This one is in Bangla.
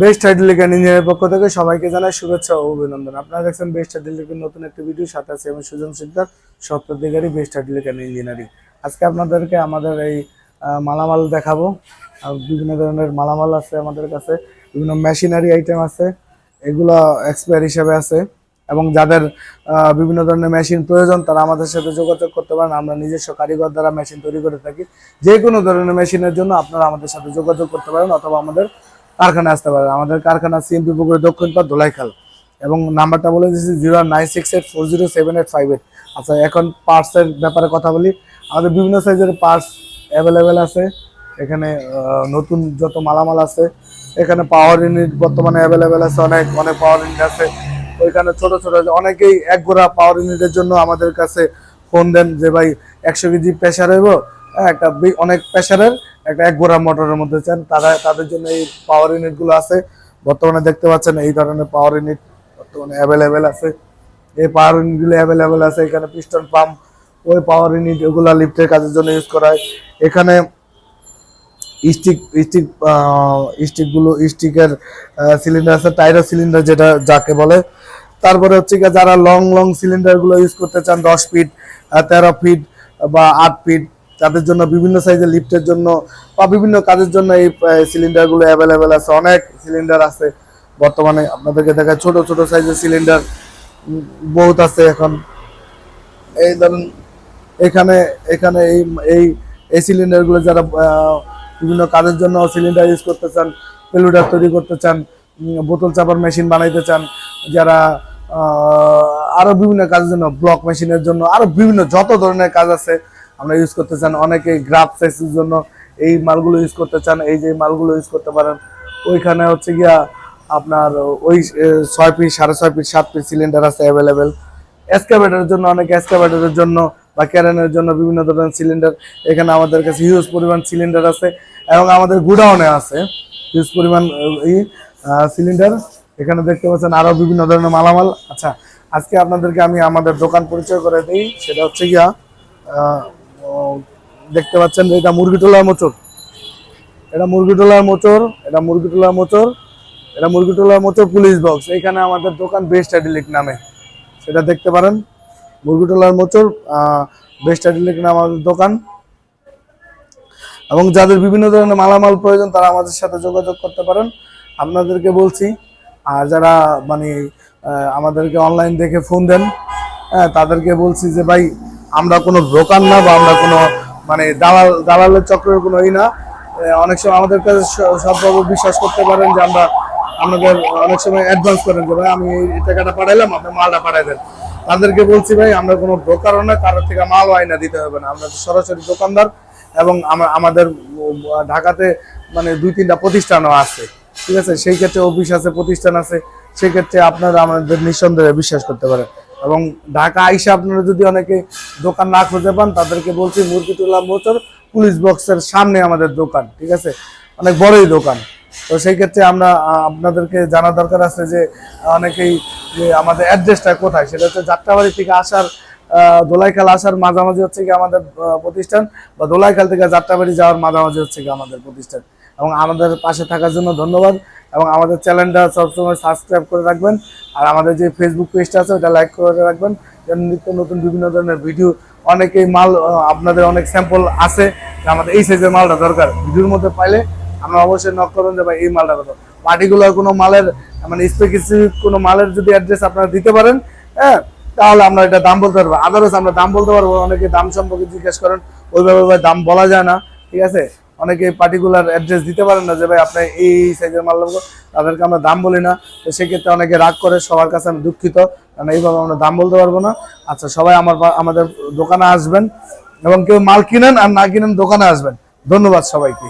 বেস্ট হাইড্রোলিক অ্যান্ড ইঞ্জিনিয়ারের পক্ষ থেকে সবাইকে জানাই শুভেচ্ছা ও অভিনন্দন। আপনারা দেখছেন বেস্ট হাইড্রোলিকের নতুন একটি ভিডিও সাথে আছে আমি সুজন সিকদার সপ্তাধিকারী বেস্ট হাইড্রোলিক অ্যান্ড ইঞ্জিনিয়ারিং আজকে আপনাদেরকে আমাদের এই মালামাল দেখাবো। বিভিন্ন ধরনের মালামাল আছে আমাদের কাছে, বিভিন্ন মেশিনারি আইটেম আছে, এগুলো এক্সপায়ার হিসাবে আছে। এবং যাদের বিভিন্ন ধরনের মেশিন প্রয়োজন, তারা আমাদের সাথে যোগাযোগ করতে পারেন। আমরা নিজস্ব কারিগর দ্বারা মেশিন তৈরি করে থাকি। যে কোনো ধরনের মেশিনের জন্য আপনারা আমাদের সাথে যোগাযোগ করতে পারেন, অথবা আমাদের কারখানায় আসতে পারেন আমাদের কারখানা সিএমপি পুকুরে দক্ষিণ পাড় দোলাইখাল এবং নাম্বারটা বলে দিচ্ছি zero nine six eight four zero seven eight five eight আচ্ছা এখন পার্টসের ব্যাপারে কথা বলি। আমাদের বিভিন্ন সাইজের পার্টস অ্যাভেলেবেল আছে। এখানে নতুন যত মালামাল আছে এখানে পাওয়ার ইউনিট বর্তমানে অ্যাভেলেবেল আছে অনেক অনেক পাওয়ার ইউনিট আছে। ওইখানে ছোট ছোট অনেকেই এক গোড়া পাওয়ার ইউনিটের জন্য আমাদের কাছে ফোন দেন যে ভাই একশো কেজি প্রেশার হইব? হ্যাঁ, একটা অনেক প্রেশারের একটা এক গোড়া মোটরের মধ্যে চান। তারা তাদের জন্য এই পাওয়ার ইউনিটগুলো আছে। বর্তমানে দেখতে পাচ্ছেন এই ধরনের পাওয়ার ইউনিট বর্তমানে অ্যাভেলেবেল আছে। এই পাওয়ার ইউনিটগুলো অ্যাভেলেবেল আছে। এখানে পিস্টন পাম্প ওই পাওয়ার ইউনিট এগুলো লিফটের কাজের জন্য ইউজ করা হয়। এখানে স্টিক স্টিক স্টিকগুলো স্টিকের সিলিন্ডার আছে টাইরো সিলিন্ডার যেটা যাকে বলে। তারপরে হচ্ছে যারা লং লং সিলিন্ডারগুলো ইউজ করতে চান, দশ ফিট তেরো ফিট বা আট ফিট তাদের জন্য, বিভিন্ন সাইজের লিফটের জন্য বা বিভিন্ন কাজের জন্য এই সিলিন্ডারগুলো অ্যাভেলেবেল আছে। অনেক সিলিন্ডার আছে। বর্তমানে আপনাদেরকে দেখায় ছোট ছোট সাইজের সিলিন্ডার বহুত আছে এখন। এই ধরুন, এখানে এখানে এই এই এই সিলিন্ডারগুলো যারা বিভিন্ন কাজের জন্য সিলিন্ডার ইউজ করতে চান পেলুডার তৈরি করতে চান বোতল চাপার মেশিন বানাইতে চান, যারা আরও বিভিন্ন কাজের জন্য ব্লক মেশিনের জন্য আরও বিভিন্ন যত ধরনের কাজ আছে আমরা ইউজ করতে চান অনেকে গ্রাফ সাইজের জন্য এই মালগুলো ইউজ করতে চান এই যে মালগুলো ইউজ করতে পারেন। ওইখানে হচ্ছে গিয়া আপনার ওই ছয় পিস সাড়ে ছয় পিস সাত পিস সিলিন্ডার আছে অ্যাভেলেবেল এসকাভেটারের জন্য অনেক এসকাভেটারের জন্য বা ক্যারেনের জন্য বিভিন্ন ধরনের সিলিন্ডার এখানে আমাদের কাছে হিউজ পরিমাণ সিলিন্ডার আছে এবং আমাদের গুডাউনে আছে। হিউজ পরিমাণ আহ, ই সিলিন্ডার এখানে দেখতে পাচ্ছেন আরও বিভিন্ন ধরনের মালামাল। আচ্ছা আজকে আপনাদেরকে আমি আমাদের দোকান পরিচয় করে দিই। সেটা হচ্ছে গিয়া দেখতে পাচ্ছেন এটা মুরগিটোলার মোচর এটা মুরগিটোলার মোচর এটা মুরগিটোলার মোচর এটা মুরগিটোলার মোচর পুলিশ বক্স। এখানে আমাদের দোকান বেস্ট অ্যাডিলিক নামে। সেটা দেখতে পারেন। মুরগিটোলার মোচর বেস্ট অ্যাডিলিক নামে আমাদের দোকান। এবং যাদের বিভিন্ন ধরনের মালামাল প্রয়োজন, তারা আমাদের সাথে যোগাযোগ করতে পারেন। আপনাদেরকে বলছি, আর যারা মানে আমাদেরকে অনলাইন দেখে ফোন দেন হ্যাঁ তাদেরকে বলছি যে, ভাই আমরা কোনো দোকান না বা আমরা কোনো মানে দালাল, দালালের চক্রের কোনো ই না। অনেক সময় আমাদের কাছে স- সবভাবে বিশ্বাস করতে পারেন যে আমরা আপনাদের অনেক সময় অ্যাডভান্স করেন যে, ভাই, আমি এই টাকাটা পাঠাইলাম, আপনি মালটা পাঠাই দেন। তাদেরকে বলছি, ভাই, আমরা কোনো ব্রোকারও না কারোর থেকে মাল আইনা দিতে হবে না। আমরা সরাসরি দোকানদার এবং আমাদের ঢাকাতে মানে দুই তিনটা প্রতিষ্ঠানও আছে। ঠিক আছে? সেই ক্ষেত্রে অফিস আছে, প্রতিষ্ঠান আছে। সেক্ষেত্রে আপনারা আমাদের নিঃসন্দেহে বিশ্বাস করতে পারেন। এবং ঢাকা আইসা আপনারা যদি অনেকে দোকান না খুঁজে পান, তাদেরকে বলছি মুরগিটোলা মোচর পুলিশ বক্সের সামনে আমাদের দোকান, ঠিক আছে? অনেক বড়ই দোকান। তো সেই ক্ষেত্রে আমরা আপনাদেরকে জানা দরকার আছে যে, অনেকেই যে আমাদের অ্যাড্রেসটা কোথায়? সেটা হচ্ছে যাত্রাবাড়ি থেকে আসার দোলাইখাল আসার মাঝামাঝি হচ্ছে কি আমাদের প্রতিষ্ঠান, বা দোলাইখাল থেকে যাত্রাবাড়ি যাওয়ার মাঝামাঝি হচ্ছে কি আমাদের প্রতিষ্ঠান। এবং আমাদের পাশে থাকার জন্য ধন্যবাদ। এবং আমাদের চ্যানেলটা সবসময় সাবস্ক্রাইব করে রাখবেন। আর আমাদের যে ফেসবুক পেজটা আছে, ওটা লাইক করে রাখবেন। নিত্য নতুন বিভিন্ন ধরনের ভিডিও অনেকেই মাল আপনাদের অনেক স্যাম্পল আছে আমাদের এই সাইজের মালটা দরকার। ভিডিওর মধ্যে পাইলে আমরা অবশ্যই নক করবেন যে ভাই এই মালটা কত। পার্টিকুলার কোনো মালের মানে স্পেসিফিক কোনো মালের যদি অ্যাড্রেস আপনারা দিতে পারেন হ্যাঁ তাহলে আমরা এটা দাম বলতে পারব। আদারওয়াইজ আমরা দাম বলতে পারব, অনেকে দাম সম্পর্কে জিজ্ঞেস করেন, ওইভাবে দাম বলা যায় না, ঠিক আছে? অনেকে পার্টিকুলার অ্যাড্রেস দিতে পারেন না যে, ভাই, আপনি এই সাইজের মাল লাগবো তাদেরকে আমরা দাম বলি না। তো সেক্ষেত্রে অনেকে রাগ করে, সবার কাছে আমি দুঃখিত, কারণ এইভাবে আমরা দাম বলতে পারব না। আচ্ছা সবাই আমার আমাদের দোকানে আসবেন এবং কেউ মাল কিনেন আর না কিনেন দোকানে আসবেন। ধন্যবাদ সবাইকে।